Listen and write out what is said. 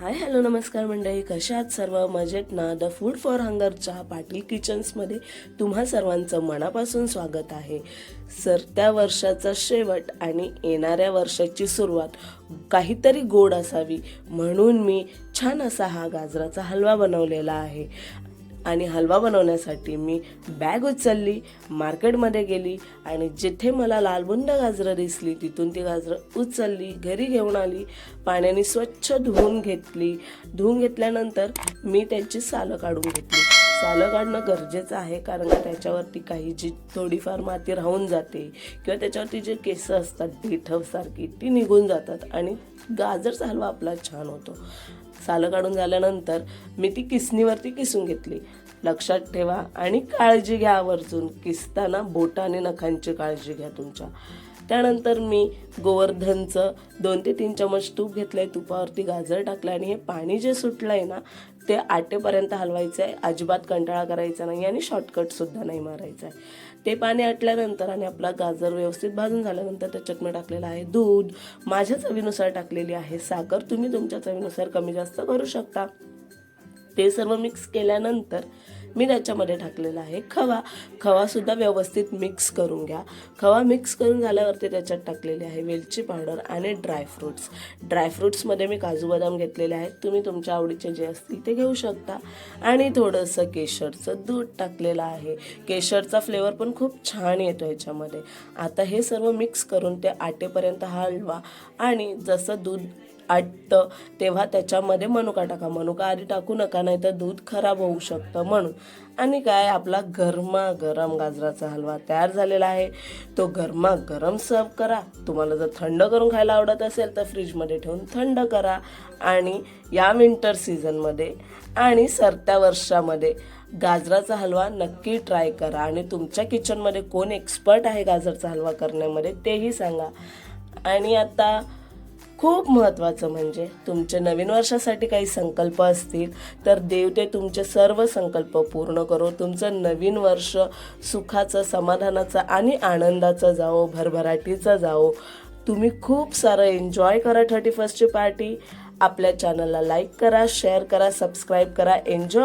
Hi hello नमस्कार मंडळी. कशा आहात सर्व? मजेत ना? द फूड फॉर हंगरच्या पाटील किचन्समध्ये तुम्हा सर्वांचं मनापासून स्वागत आहे. सर त्या वर्षाचा शेवट आणि येणाऱ्या वर्षाची सुरुवात काहीतरी गोड असावी म्हणून मी छान असा हा गाजराचा हलवा बनवलेला आहे. आणि हलवा बनवण्यासाठी मी बॅग उचलली मार्केटमध्ये गेली आणि जिथे मला लालबुंद गाजरं दिसली तिथून ती गाजरं उचलली घरी घेऊन आली पाण्याने स्वच्छ धुवून घेतली. धुवून घेतल्यानंतर मी त्यांची सालं काढून घेतली. सालं काढणं गरजेचं आहे कारण का त्याच्यावरती काही जी थोडीफार माती राहून जाते किंवा त्याच्यावरती जे केसं असतात सारखी ती निघून जातात आणि गाजरचा हलवा आपला छान होतो. सालं काढून झाल्यानंतर मी ती किसणीवरती किसून घेतली. लक्षात ठेवा आणि काळजी घ्या आवर्जून. किसताना बोटाने नखांची काळजी घ्या तुमच्या. त्यानंतर मी गोवर्धनचं दोन ते तीन चमच तूप घेतलंय. तुपावरती गाजर टाकलं आणि हे पाणी जे सुटलं आहे ना ते आटेपर्यंत हलवायचं आहे अजिबात कंटाळा करायचा नाही आणि शॉर्टकटसुद्धा नाही मारायचा आहे ते पाणी आटल्यानंतर आणि आपला गाजर व्यवस्थित भाजून झाल्यानंतर त्याच्यात मी टाकलेलं आहे दूध माझ्या चवीनुसार टाकलेली आहे साखर. तुम्ही तुमच्या चवीनुसार कमी जास्त करू शकता. ते सर्व मिक्स केल्यानंतर मी त्याच्यामध्ये टाकलेला आहे. खवा. खवासुद्धा व्यवस्थित मिक्स करून घ्या. खवा मिक्स करून झाल्यावरती त्याच्यात टाकलेले आहे वेलची पावडर आणि ड्रायफ्रूट्स ड्रायफ्रूट्समध्ये मी काजू बदाम घेतलेले आहेत. तुम्ही तुमच्या आवडीचे जे असतील ते घेऊ शकता. आणि थोडंसं केशरचं दूध टाकलेलं आहे. केशरचा फ्लेवर पण खूप छान येतो याच्यामध्ये. आता हे सर्व मिक्स करून ते आटेपर्यंत हलवा आणि जसं दूध आटतं. तेव्हा त्याच्यामध्ये मनुका टाका. मनुका आधी टाकू नका नाही तर दूध खराब होऊ शकतं म्हणून. आणि काय आपला गरमा गरम गाजराचा हलवा तयार झालेला आहे. तो गरमा गरम सर्व करा. तुम्हाला जर थंड करून खायला आवडत असेल तर फ्रीजमध्ये ठेवून थंड करा. आणि या विंटर सीझनमध्ये आणि सरत्या वर्षामध्ये गाजराचा हलवा नक्की ट्राय करा. आणि तुमच्या किचनमध्ये कोण एक्सपर्ट आहे गाजरचा हलवा करण्यामध्ये तेही सांगा. आणि आता खूप महत्त्वाचं म्हणजे तुमचे नवीन वर्षासाठी काही संकल्प असतील तर देव ते तुमचे सर्व संकल्प पूर्ण करो. तुमचं नवीन वर्ष सुखाचं समाधानाचं आणि आनंदाचं जावो भरभराटीचं जावो. तुम्ही खूप सारं एन्जॉय करा थर्टी फर्स्टची पार्टी आपल्या चॅनलला लाईक करा शेअर करा सबस्क्राईब करा. एन्जॉय